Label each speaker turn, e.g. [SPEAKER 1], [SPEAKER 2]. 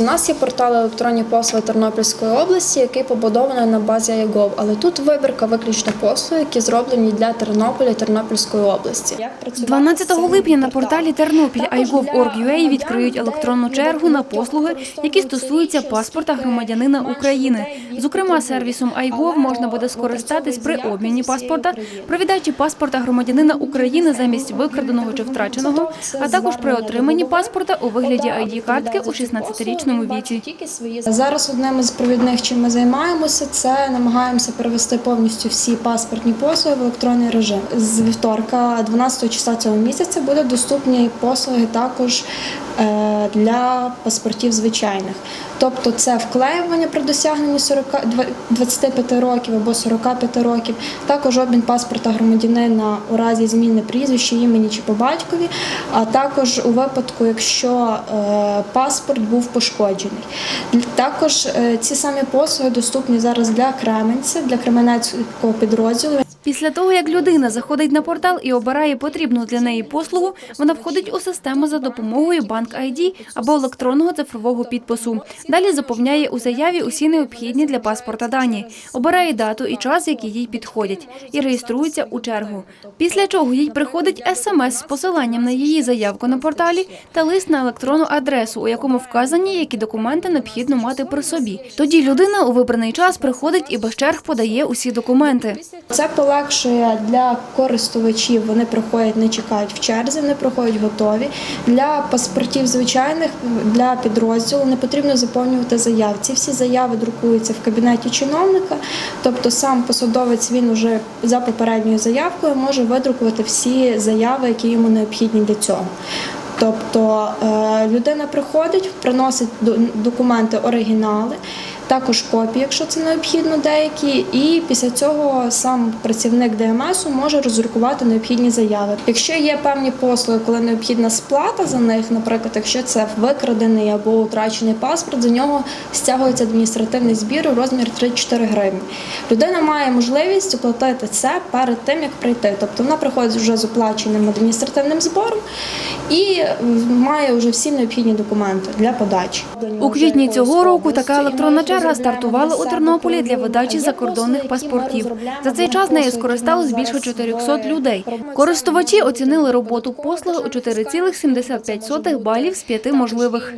[SPEAKER 1] У нас є портал електронні послуги Тернопільської області, який побудований на базі iGov, але тут вибірка виключно послуг, які зроблені для Тернополя і Тернопільської області. Як працювати
[SPEAKER 2] 12 липня на порталі Тернопіль iGov.org.ua відкриють електронну чергу на послуги, які стосуються паспорта громадянина України. Зокрема, сервісом iGov можна буде скористатись при обміні паспорта, при віддачі паспорта громадянина України замість викраденого чи втраченого, а також при отриманні паспорта у вигляді ID-картки у 16-річному віці.
[SPEAKER 1] Зараз одним із провідних, чим ми займаємося, це намагаємося перевести повністю всі паспортні послуги в електронний режим. З вівторка, 12 числа цього місяця, будуть доступні послуги також для паспортів звичайних. Тобто це вклеювання при досягненні 40, 25 років або 45 років, також обмін паспорта громадянина у разі зміни прізвища, імені чи по батькові, а також у випадку, якщо е, паспорт був пошкоджений. Також е, ці самі послуги доступні зараз для Кременця, для Кременецького підрозділу.
[SPEAKER 2] Після того, як людина заходить на портал і обирає потрібну для неї послугу, вона входить у систему за допомогою банк ID або електронного цифрового підпису. Далі заповняє у заяві усі необхідні для паспорта дані, обирає дату і час, які їй підходять, і реєструється у чергу. Після чого їй приходить смс з посиланням на її заявку на порталі та лист на електронну адресу, у якому вказані, які документи необхідно мати при собі. Тоді людина у вибраний час приходить і без черг подає усі документи.
[SPEAKER 1] Це полегшує для користувачів. Вони приходять, не чекають в черзі, вони приходять готові. Для паспортів звичайних для підрозділу не потрібно заповнювати заяв. Ці всі заяви друкуються в кабінеті чиновника. Тобто сам посадовець він уже за попередньою заявкою може видрукувати всі заяви, які йому необхідні для цього. Тобто е, людина приходить, приносить документи оригінали, також копії, якщо це необхідно, деякі, і після цього сам працівник ДМС може роздрукувати необхідні заяви. Якщо є певні послуги, коли необхідна сплата за них, наприклад, якщо це викрадений або втрачений паспорт, за нього стягується адміністративний збір у розмір 3-4 гривні. Людина має можливість оплатити це перед тим, як прийти. Тобто вона приходить вже з оплаченим адміністративним збором і має вже всі необхідні документи для подачі.
[SPEAKER 2] У квітні цього року така електронна черга стартувала у Тернополі для видачі закордонних паспортів. За цей час нею скористалось більше 400 людей. Користувачі оцінили роботу послуги у 4,75 балів з 5 можливих.